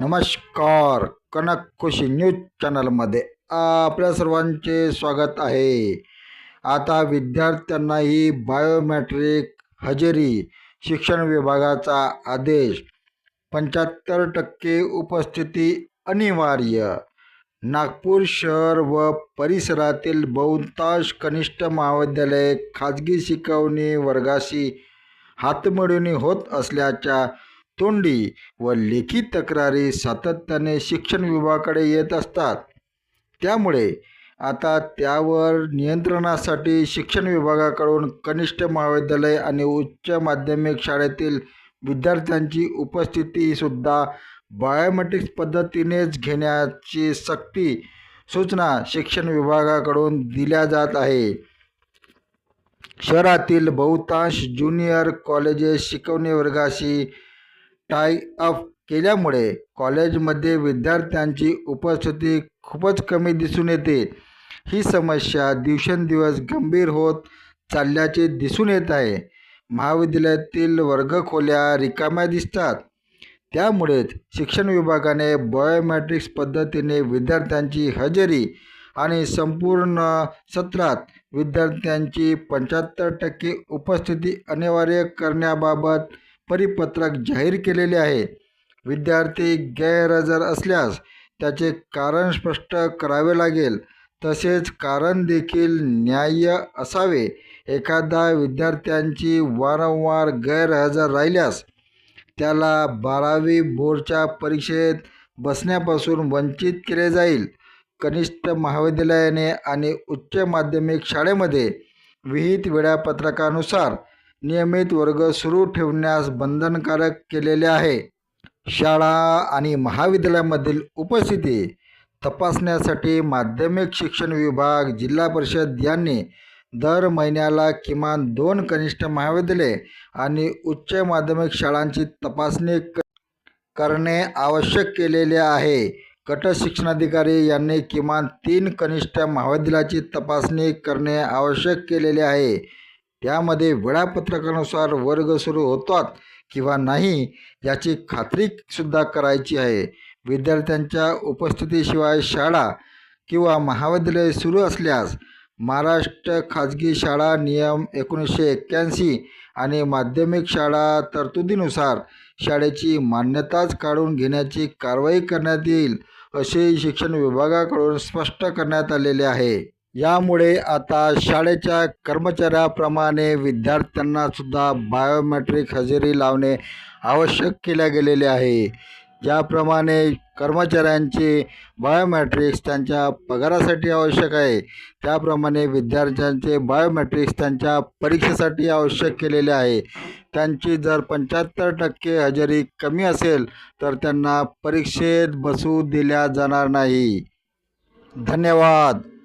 नमस्कार. कनक खुशी न्यूज चॅनलमध्ये आपल्या सर्वांचे स्वागत आहे. आता विद्यार्थ्यांनाही बायोमॅट्रिक हजेरी शिक्षण विभागाचा आदेश पंच्याहत्तर टक्के उपस्थिती अनिवार्य. नागपूर शहर व परिसरातील बहुतांश कनिष्ठ महाविद्यालये खाजगी शिकवणी वर्गाशी हातमिळवणी होत असल्याच्या तोंडी व लेखी तक्रारी सातत्याने शिक्षण विभागाकडे येत असतात. त्यामुळे आता त्यावर नियंत्रणासाठी शिक्षण विभागाकडून कनिष्ठ महाविद्यालय आणि उच्च माध्यमिक शाळेतील विद्यार्थ्यांची उपस्थितीसुद्धा बायोमेट्रिक्स पद्धतीनेच घेण्याची सक्ती सूचना शिक्षण विभागाकडून दिल्या जात आहे. शहरातील बहुतांश ज्युनियर कॉलेजेस शिकवणी वर्गाशी टाय अप केल्यामुळे कॉलेजमध्ये विद्यार्थ्यांची उपस्थिती खूपच कमी दिसून येते. ही समस्या दिवसेंदिवस गंभीर होत चालल्याचे दिसून येत आहे. महाविद्यालयातील वर्गखोल्या रिकाम्या दिसतात. त्यामुळेच शिक्षण विभागाने बायोमॅट्रिक्स पद्धतीने विद्यार्थ्यांची हजेरी आणि संपूर्ण सत्रात विद्यार्थ्यांची पंच्याहत्तर टक्के उपस्थिती अनिवार्य करण्याबाबत परिपत्रक जाहीर केलेले आहे. विद्यार्थी गैरहजर असल्यास त्याचे कारण स्पष्ट करावे लागेल. तसेच कारण देखील न्याय्य असावे. एखादा विद्यार्थ्यांची वारंवार गैरहजर राहिल्यास त्याला बारावी बोर्डच्या परीक्षेत बसण्यापासून वंचित केले जाईल. कनिष्ठ महाविद्यालयाने आणि उच्च माध्यमिक शाळेमध्ये विहित वेळापत्रकानुसार नियमित वर्ग सुरू ठेवण्यास बंधनकारक केलेले आहे. शाळा आणि महाविद्यालयामधील उपस्थिती तपासण्यासाठी माध्यमिक शिक्षण विभाग जिल्हा परिषद यांनी दर महिन्याला किमान दोन कनिष्ठ महाविद्यालये आणि उच्च माध्यमिक शाळांची तपासणी क करणे आवश्यक केलेले आहे. गट शिक्षणाधिकारी यांनी किमान तीन कनिष्ठ महाविद्यालयाची तपासणी करणे आवश्यक केलेले आहे. त्यामध्ये वेळापत्रकानुसार वर्ग सुरू होतात किंवा नाही याची खात्रीसुद्धा करायची आहे. विद्यार्थ्यांच्या उपस्थितीशिवाय शाळा किंवा महाविद्यालय सुरू असल्यास महाराष्ट्र खाजगी शाळा नियम एकोणीसशे एक्क्याऐंशी आणि माध्यमिक शाळा तरतुदीनुसार शाळेची मान्यताच काढून घेण्याची कारवाई करण्यात येईल असे शिक्षण विभागाकडून स्पष्ट करण्यात आलेले आहे. यामुळे आता शाळेच्या कर्मचाऱ्याप्रमाणे विद्यार्थ्यांनासुद्धा बायोमेट्रिक हजेरी लावणे आवश्यक केले गेलेले आहे. ज्याप्रमाणे कर्मचाऱ्यांचे बायोमॅट्रिक्स त्यांच्या पगारासाठी आवश्यक आहे त्याप्रमाणे विद्यार्थ्यांचे बायोमॅट्रिक्स त्यांच्या परीक्षेसाठी आवश्यक केलेले आहे. त्यांची जर पंच्याहत्तर टक्के हजेरी कमी असेल तर त्यांना परीक्षेत बसू दिल्या जाणार नाही. धन्यवाद.